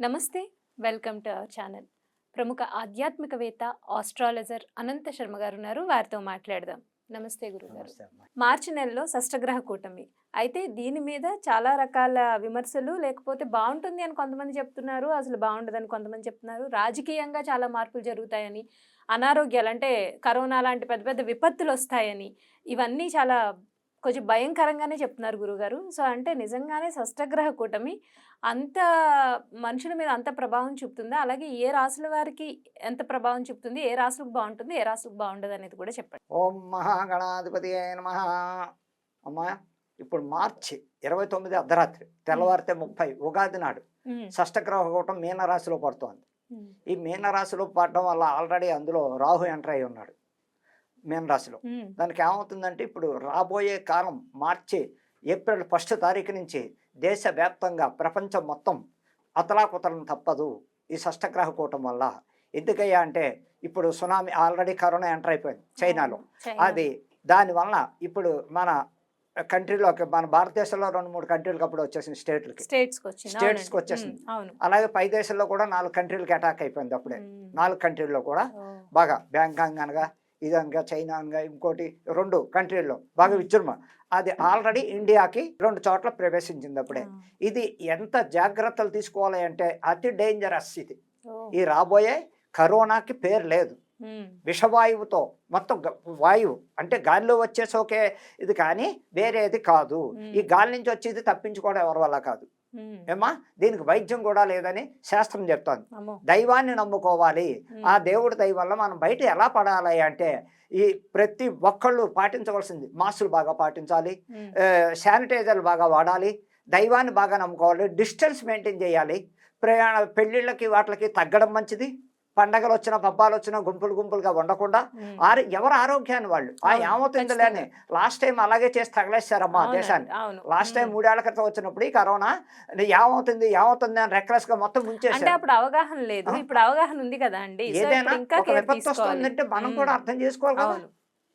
నమస్తే welcome to our channel. ప్రముఖ ఆధ్యాత్మికవేత్త ఆస్ట్రాలజర్ అనంత శర్మ గారు ఉన్నారు. వారితో మాట్లాడదాం. నమస్తే గురుగారు. మార్చి నెలలో షష్టగ్రహ కూటమి. అయితే దీని మీద చాలా రకాల విమర్శలు లేకపోతే బాగుంటుంది అని కొంతమంది చెప్తున్నారు అసలు బాగుండదని కొంతమంది చెప్తున్నారు. రాజకీయంగా చాలా మార్పులు జరుగుతాయని అనారోగ్యాలు అంటే కరోనా లాంటి పెద్ద పెద్ద విపత్తులు వస్తాయని ఇవన్నీ చాలా కొంచెం భయంకరంగానే చెప్తున్నారు గురుగారు. సో అంటే నిజంగానే షష్టగ్రహ కూటమి అంత మనుషుల మీద అంత ప్రభావం చూపుతుందా? అలాగే ఏ రాసుల వారికి ఎంత ప్రభావం చూపుతుంది? ఏ రాసులకు బాగుంటుంది? ఏ రాసులకు బాగుండదు అనేది కూడా చెప్పండి. ఓం మహాగణాధిపతి నమ. అమ్మా ఇప్పుడు మార్చి ఇరవై తొమ్మిది అర్ధరాత్రి తెల్లవారితే ముప్పై ఉగాది నాడు షష్టగ్రహ కూటం మీనరాశిలో పడుతోంది. ఈ మీనరాశిలో పడడం వల్ల ఆల్రెడీ అందులో రాహు ఎంటర్ అయి ఉన్నాడు. మీనరాశిలో దానికి ఏమవుతుందంటే ఇప్పుడు రాబోయే కాలం మార్చి ఏప్రిల్ ఫస్ట్ తారీఖు నుంచి దేశవ్యాప్తంగా ప్రపంచం మొత్తం అతలాకుతలం తప్పదు ఈ షష్టగ్రహ కూటం వల్ల. ఎందుకయ్యా అంటే ఇప్పుడు సునామీ ఆల్రెడీ కరోనా ఎంటర్ అయిపోయింది చైనాలో. చైనా. అది దానివల్ల ఇప్పుడు మన కంట్రీలోకి మన భారతదేశంలో రెండు మూడు కంట్రీలకు అప్పుడు వచ్చేసింది స్టేట్లకి. స్టేట్స్కి. వచ్చేసింది. అలాగే పై దేశంలో కూడా నాలుగు కంట్రీలకి అటాక్ అయిపోయింది అప్పుడే. నాలుగు కంట్రీల్లో కూడా బాగా బ్యాంకాంగ్ అనగా ఇది అనగా చైనా అనగా ఇంకోటి రెండు కంట్రీల్లో బాగా విజృంభ అది ఆల్రెడీ ఇండియాకి రెండు చోట్ల ప్రవేశించింది అప్పుడే. ఇది ఎంత జాగ్రత్తలు తీసుకోవాలి అంటే అతి డేంజరస్ ఇది. ఈ రాబోయే కరోనాకి పేరు లేదు. విషవాయువుతో మొత్తం వాయువు అంటే గాలిలో వచ్చే సోకే ఇది కానీ వేరేది కాదు. ఈ గాలి నుంచి వచ్చేది తప్పించుకోవడం ఎవరి వల్ల కాదు. ఏమా దీనికి వైద్యం కూడా లేదని శాస్త్రం చెప్తోంది. అమ్మో. దైవాన్ని నమ్ముకోవాలి. ఆ దేవుడి దయ వల్ల మనం బయట ఎలా పడాలి అంటే ఈ ప్రతి ఒక్కళ్ళు పాటించవలసింది. మాస్కులు బాగా పాటించాలి. శానిటైజర్లు బాగా వాడాలి. దైవాన్ని బాగా నమ్ముకోవాలి. డిస్టెన్స్ మెయింటైన్ చేయాలి. ప్రయాణ పెళ్ళిళ్ళకి వాటికి తగ్గడం మంచిది. పండగలు వచ్చినా పబ్బాలు వచ్చినా గుంపులు గుంపులుగా ఉండకుండా. ఆరు ఎవరు ఆరోగ్యాన్ని వాళ్ళు? ఆ ఏమవుతుందిలే అని లాస్ట్ టైం అలాగే చేసి అవునండి, దేశాన్ని. Last time. మూడేళ్ళ క్రితం వచ్చినప్పుడు ఈ కరోనా ఏమవుతుంది ఏమవుతుంది అని రెక్లెస్గా మొత్తం ముంచేసారు అప్పుడు అవగాహన లేదు. ఇప్పుడు అవగాహన ఉంది కదా అండి. ఏదైనా ఒక విపత్తు వస్తుందంటే మనం కూడా అర్థం చేసుకోవాలి కదా.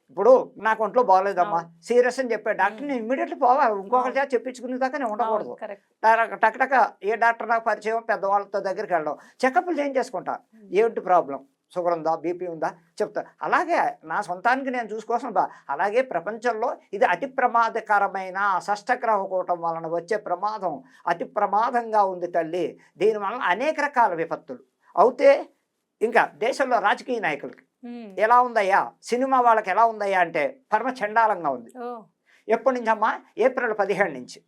ఇప్పుడు నాకు ఒంట్లో బాగోలేదమ్మా. సీరియస్ అని చెప్పే డాక్టర్ మ్మ్. ఇమ్మీడియట్లీ పోవాలి ఇంకొకరి. చేత చెప్పించుకునే దాకా నేను ఉండకూడదు. అవును, correct. టక- టక టక ఏ డాక్టర్ నాకు పరిచయం పెద్దవాళ్ళతో దగ్గరికి వెళ్ళడం. చెకప్లు చేయించేసుకుంటా. ఉమ్. ఏమిటి ప్రాబ్లం? షుగర్ ఉందా? బీపీ ఉందా? చెప్తా. అలాగే నా సొంతానికి నేను చూసుకోవాల్సిన బా. అలాగే ప్రపంచంలో ఇది అతి ప్రమాదకరమైన షష్టగ్రహ కూటం వలన వచ్చే ప్రమాదం అతి ప్రమాదంగా ఉంది తల్లి. దీనివలన అనేక రకాల విపత్తులు. అవుతే ఇంకా దేశంలో రాజకీయ నాయకులకి. ఎలా ఉందయ్యా? సినిమా వాళ్ళకి ఎలా ఉందయ్యా అంటే పరమ చండాలంగా ఉంది. ఎప్పటి నుంచి అమ్మా ఏప్రిల్ పదిహేడు నుంచి.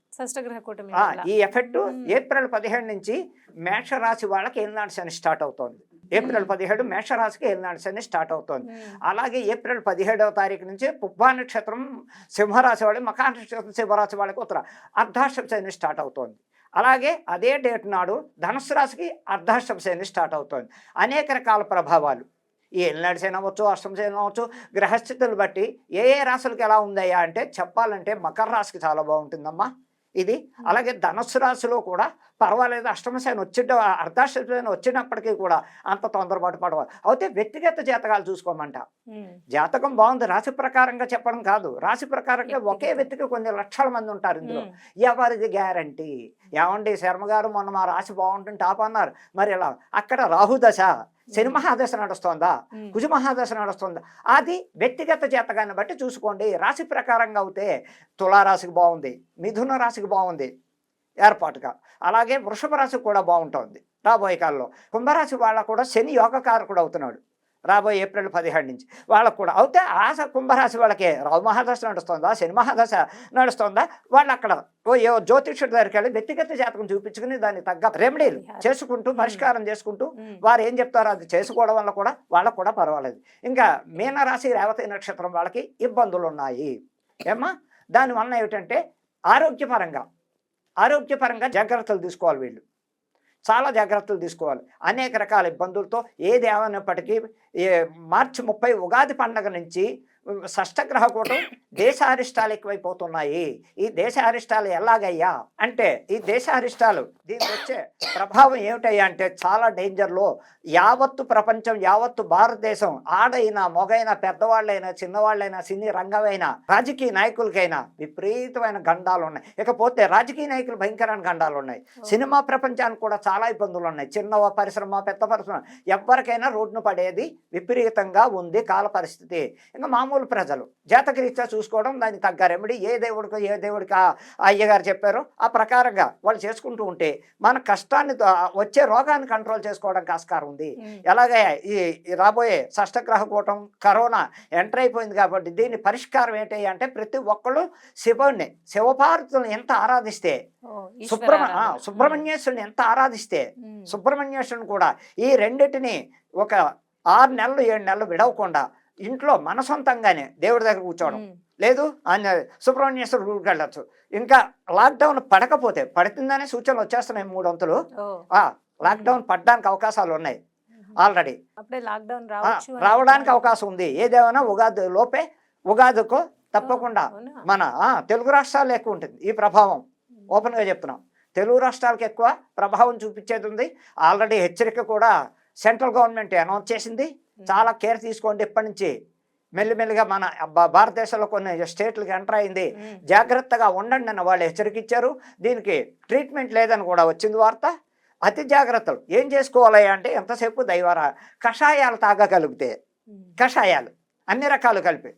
ఈ ఎఫెక్ట్. ఏప్రిల్ పదిహేడు నుంచి మేషరాశి వాళ్ళకి ఏలినాడు శని స్టార్ట్ అవుతోంది. ఏప్రిల్. పదిహేడు మేషరాశికి ఏలినాడు శని స్టార్ట్ అవుతోంది. అలాగే ఏప్రిల్ పదిహేడవ తారీఖు నుంచి పుబ్బా నక్షత్రం సింహరాశి వాళ్ళకి మకా నక్షత్రం సింహరాశి వాళ్ళకి ఉత్తర అర్ధాష్టమ శని స్టార్ట్ అవుతోంది. అలాగే అదే డేట్ నాడు ధనుసు రాశికి అర్ధాష్టమ శని స్టార్ట్ అవుతుంది. అనేక రకాల ప్రభావాలు. ఈ ఎల్నాడు శని అవ్వచ్చు అష్టమ శని అవ్వచ్చు గ్రహస్థితులు బట్టి ఏ ఏ రాశులకు ఎలా ఉందయ్యా అంటే చెప్పాలంటే మకర రాశికి చాలా బాగుంటుందమ్మా. ఇది. అలాగే ధనుస్సు రాశిలో కూడా పర్వాలేదు అష్టమ శని వచ్చిన అర్ధాష్టమ శని వచ్చినప్పటికీ కూడా అంత తొందరపాటు పడవాలి అయితే వ్యక్తిగత జాతకాలు చూసుకోమంట. జాతకం బాగుంది రాశి ప్రకారంగా చెప్పడం కాదు. రాశి ప్రకారంగా ఒకే. వ్యక్తికి కొన్ని లక్షల మంది ఉంటారు ఇందులో. ఎవరిది గ్యారంటీ? ఏమండి శర్మ గారు మొన్న మా రాశి బాగుంటుంది టాప్ అన్నారు మరి ఎలా? అక్కడ రాహు దశ శని మహాదశ నడుస్తోందా? కుజ మహాదశ నడుస్తుందా? అది వ్యక్తిగత జాతకాన్ని బట్టి చూసుకోండి. రాశి ప్రకారంగా అవుతే తులారాశికి బాగుంది మిథున రాశికి బాగుంది ఏర్పాటుగా. అలాగే వృషభ రాశికి కూడా బాగుంటుంది రాబోయే కాలంలో. కుంభరాశి వాళ్ళకు కూడా శని యోగకారకుడు అవుతున్నాడు. రాబోయే ఏప్రిల్ పదిహేడు నుంచి. వాళ్ళకు కూడా అయితే ఆశ కుంభరాశి వాళ్ళకే. రావు మహాదశ నడుస్తుందా? శని మహాదశ నడుస్తుందా? వాళ్ళు అక్కడ ఓ ఏ జ్యోతిష్యుడి దగ్గరికి వెళ్ళి వ్యక్తిగత జాతకం చూపించుకుని దానికి తగ్గ రెమెడీలు చేసుకుంటూ పరిష్కారం చేసుకుంటూ ఉమ్, వారు ఏం చెప్తారో అది చేసుకోవడం వల్ల కూడా వాళ్ళకు కూడా పర్వాలేదు. ఇంకా మీనరాశి రేవతి నక్షత్రం వాళ్ళకి ఇబ్బందులు ఉన్నాయి ఏమ్మా? దానివల్ల ఏమిటంటే ఆరోగ్యపరంగా ఆరోగ్యపరంగా జాగ్రత్తలు తీసుకోవాలి వీళ్ళు. చాలా జాగ్రత్తలు తీసుకోవాలి. అనేక రకాల ఇబ్బందులతో ఏది ఏమైనప్పటికీ ఏ మార్చి ముప్పై ఉగాది పండగ నుంచి షష్టగ్రహ కూటం దేశ అరిష్టాలు ఎక్కువైపోతున్నాయి. ఈ దేశ అరిష్టాలు ఎలాగయ్యా? అంటే ఈ దేశ అరిష్టాలు దీనికి వచ్చే ప్రభావం ఏమిటయ్యా అంటే చాలా డేంజర్లో యావత్తు ప్రపంచం యావత్తు భారతదేశం ఆడైనా మొగైనా పెద్దవాళ్ళైనా చిన్నవాళ్ళైనా సినీ రంగమైనా రాజకీయ నాయకులకైనా విపరీతమైన గండాలు ఉన్నాయి ఇకపోతే రాజకీయ నాయకులు భయంకరమైన గండాలు ఉన్నాయి సినిమా ప్రపంచానికి కూడా చాలా ఇబ్బందులు ఉన్నాయి చిన్న పరిశ్రమ పెద్ద పరిశ్రమ ఎవరికైనా రోడ్డును పడేది విపరీతంగా ఉంది కాల పరిస్థితి. ఇంకా మామూలు ప్రజలు జాతకరీత్యా చూసుకోవడం దానికి తగ్గ రెమెడీ ఏ దేవుడికి ఏ దేవుడికి ఆ అయ్యగారు చెప్పారో ఆ ప్రకారంగా వాళ్ళు చేసుకుంటూ ఉంటే మన కష్టాన్ని వచ్చే రోగాన్ని కంట్రోల్ చేసుకోవడానికి ఆస్కారం ఉంది. ఎలాగే ఈ రాబోయే షష్టగ్రహ కూటం కరోనా ఎంటర్ అయిపోయింది కాబట్టి దీని పరిష్కారం ఏంటి అంటే ప్రతి ఒక్కళ్ళు శివుణ్ణి శివపార్వతులను ఎంత ఆరాధిస్తే సుబ్రహ్మ. సుబ్రహ్మణ్యేశ్వరుని ఎంత ఆరాధిస్తే. సుబ్రహ్మణ్యేశ్వరుని కూడా ఈ రెండింటిని ఒక ఆరు నెలలు ఏడు నెలలు విడవకుండా ఇంట్లో మన సొంతంగానే దేవుడి దగ్గర కూర్చోవడం. లేదు ఆయన సుబ్రహ్మణ్యేశ్వర గుడికి వెళ్ళచ్చు. ఇంకా లాక్డౌన్ పడకపోతే పడుతుందనే సూచనలు వచ్చేస్తున్నాయి మూడు వంతులు లాక్డౌన్ పడడానికి అవకాశాలు ఉన్నాయి. ఆల్రెడీ. రావడానికి. అవకాశం ఉంది. ఏదేమైనా ఉగాది లోపే ఉగాదికో తప్పకుండా? మన ఆ, తెలుగు రాష్ట్రాల్లో ఎక్కువ ఉంటుంది ఈ ప్రభావం. ఓపెన్గా చెప్తున్నాం. తెలుగు రాష్ట్రాలకు ఎక్కువ ప్రభావం చూపించేది ఉంది. ఆల్రెడీ హెచ్చరిక కూడా సెంట్రల్ గవర్నమెంట్ అనౌన్స్ చేసింది. చాలా కేర్ తీసుకోండి ఇప్పటి నుంచి మెల్లిమెల్లిగా మన భారతదేశంలో కొన్ని స్టేట్లకు ఎంటర్ అయింది. జాగ్రత్తగా ఉండండి అని వాళ్ళు హెచ్చరిక ఇచ్చారు దీనికి ట్రీట్మెంట్ లేదని కూడా వచ్చింది వార్త అతి జాగ్రత్తలు ఏం చేసుకోవాలి అంటే ఎంతసేపు దైవార కషాయాలు తాగగలిగితే. కషాయాలు అన్ని రకాలు కలిపి.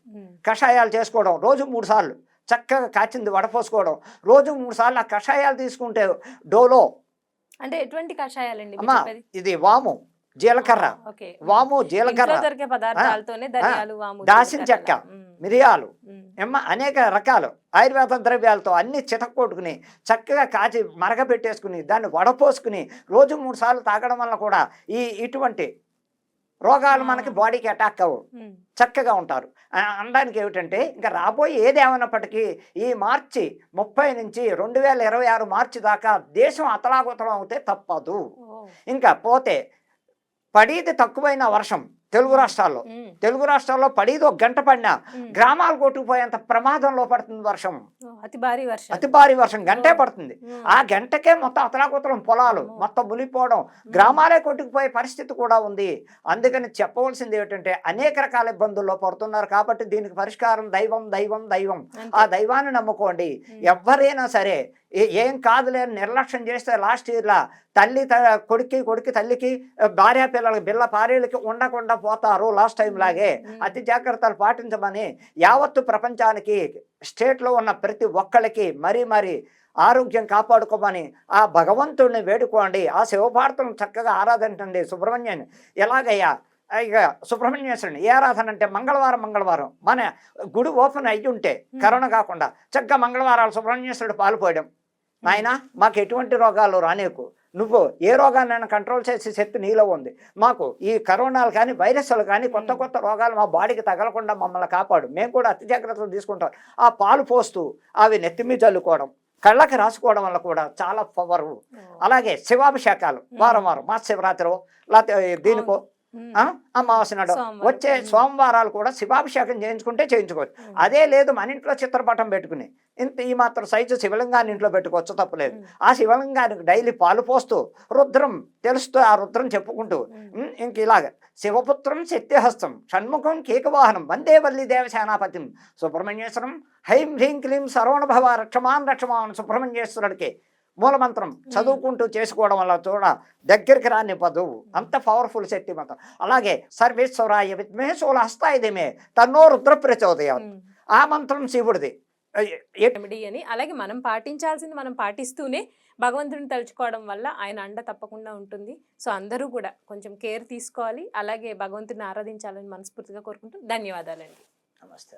కషాయాలు చేసుకోవడం రోజు మూడు సార్లు చక్కగా కాచింది వడపోసుకోవడం రోజు మూడు సార్లు ఆ కషాయాలు తీసుకుంటే డోలో అంటే ఎటువంటి కషాయాలండి? ఇది వాము జీలకర్ర వాము జీలకర్ర జీలకర్ర చెక్క. మిరియాలు. ఎమ్మ అనేక రకాలు ఆయుర్వేద ద్రవ్యాలతో అన్ని చితక్కొట్టుకుని చక్కగా కాచి మరగబెట్టేసుకుని దాన్ని వడపోసుకుని రోజు మూడు సార్లు తాగడం వల్ల కూడా ఈ ఇటువంటి రోగాలు మనకి. బాడీకి అటాక్ అవ్వవు ఉమ్. చక్కగా ఉంటారు అనడానికి ఏమిటంటే ఇంకా రాబోయే ఏది ఏమైనప్పటికీ ఈ మార్చి ముప్పై నుంచి రెండు వేల ఇరవై ఆరు మార్చి దాకా దేశం అతలాకుతలం అవుతే తప్పదు. ఇంకా పోతే పడేది తక్కువైన వర్షం తెలుగు రాష్ట్రాల్లో. తెలుగు రాష్ట్రాల్లో పడేది ఒక గంట పడినా. గ్రామాలు కొట్టుకుపోయేంత ప్రమాదంలో పడుతుంది వర్షం అతి భారీ వర్షం అతి భారీ వర్షం గంటే పడుతుంది. ఆ గంటకే మొత్తం అతలాకుతలం పొలాలు. మొత్తం మునిగిపోవడం గ్రామాలే కొట్టుకుపోయే పరిస్థితి కూడా ఉంది అందుకని చెప్పవలసింది ఏమిటంటే అనేక రకాల ఇబ్బందుల్లో పడుతున్నారు కాబట్టి దీనికి పరిష్కారం దైవం దైవం దైవం. ఆ దైవాన్ని నమ్ముకోండి. ఎవరైనా సరే ఏ- ఏం కాదులే నిర్లక్ష్యం చేస్తే లాస్ట్ ఇయర్లా తల్లి త కొడుక్కి కొడుకు తల్లికి భార్య పిల్లలకి బిల్ల పారీలకి ఉండకుండా పోతారు లాస్ట్ టైం లాగే. అతి జాగ్రత్తలు పాటించమని యావత్తు ప్రపంచానికి స్టేట్లో ఉన్న ప్రతి ఒక్కళ్ళకి మరీ మరీ ఆరోగ్యం కాపాడుకోమని ఆ భగవంతుడిని వేడుకోండి. ఆ శివభారతం చక్కగా ఆరాధించండి సుబ్రహ్మణ్యాన్ని ఎలాగయ్యా? ఇక సుబ్రహ్మణ్యేశ్వరుని ఏ ఆరాధన అంటే మంగళవారం మంగళవారం. మన గుడి ఓపెన్ అయ్యి ఉంటే కరోనా కాకుండా చక్కగా మంగళవారాలు సుబ్రహ్మణ్యేశ్వరుడు పాలు పోయడం. నాయనా మాకు ఎటువంటి రోగాలు రానేకు. నువ్వు ఏ రోగాన్నైనా కంట్రోల్ చేసే శక్తి నీలో ఉంది. మాకు ఈ కరోనాలు కానీ వైరస్లు కానీ కొత్త కొత్త రోగాలు మా బాడీకి తగలకుండా మమ్మల్ని కాపాడు. మేము కూడా అతి జాగ్రత్తలు తీసుకుంటాం. ఆ పాలు పోస్తూ అవి నెత్తిమీ చల్లుకోవడం కళ్ళకి రాసుకోవడం వల్ల కూడా చాలా పవరు. అలాగే శివాభిషేకాలు వారం వారం మా శివరాత్రి లేకపోతే దీనికో అమావాస్య నాడు. వచ్చే. సోమవారాలు కూడా శివాభిషేకం చేయించుకుంటే చేయించుకోవచ్చు. అదే లేదు మన ఇంట్లో చిత్రపటం పెట్టుకుని. ఇంత ఈ మాత్రం సైజు శివలింగాన్ని ఇంట్లో పెట్టుకోవచ్చు తప్పలేదు. ఆ శివలింగానికి డైలీ పాలు పోస్తూ రుద్రం తెలుస్తూ ఆ రుద్రం చెప్పుకుంటూ ఇంక ఇలాగ. శివపుత్రం శక్తిహస్తం షణ్ముఖం కేకవాహనం వందే వల్లి దేవసేనాపతిం సుబ్రహ్మణ్యేశ్వరం హైం హ్రీం క్లీం సర్వణభవ రక్షమాన్ రక్షమాన్ సుబ్రహ్మణ్యేశ్వరుడికి. మూలమంత్రం చదువుకుంటూ చేసుకోవడం వల్ల చూడ దగ్గరికి రాని పదువు. అంత పవర్ఫుల్ శక్తి మంత్రం. అలాగే సర్వేశ్వరాయ విద్మే హస్తాయిదేమే తన్నో రుద్ర ప్రచోదయం. ఆ మంత్రం శివుడిది. అని అలాగే మనం పాటించాల్సింది మనం పాటిస్తూనే భగవంతుని తలుచుకోవడం వల్ల ఆయన అండ తప్పకుండా ఉంటుంది. సో అందరూ కూడా కొంచెం కేర్ తీసుకోవాలి. అలాగే భగవంతుని ఆరాధించాలని మనస్ఫూర్తిగా కోరుకుంటూ ధన్యవాదాలండి. నమస్తే.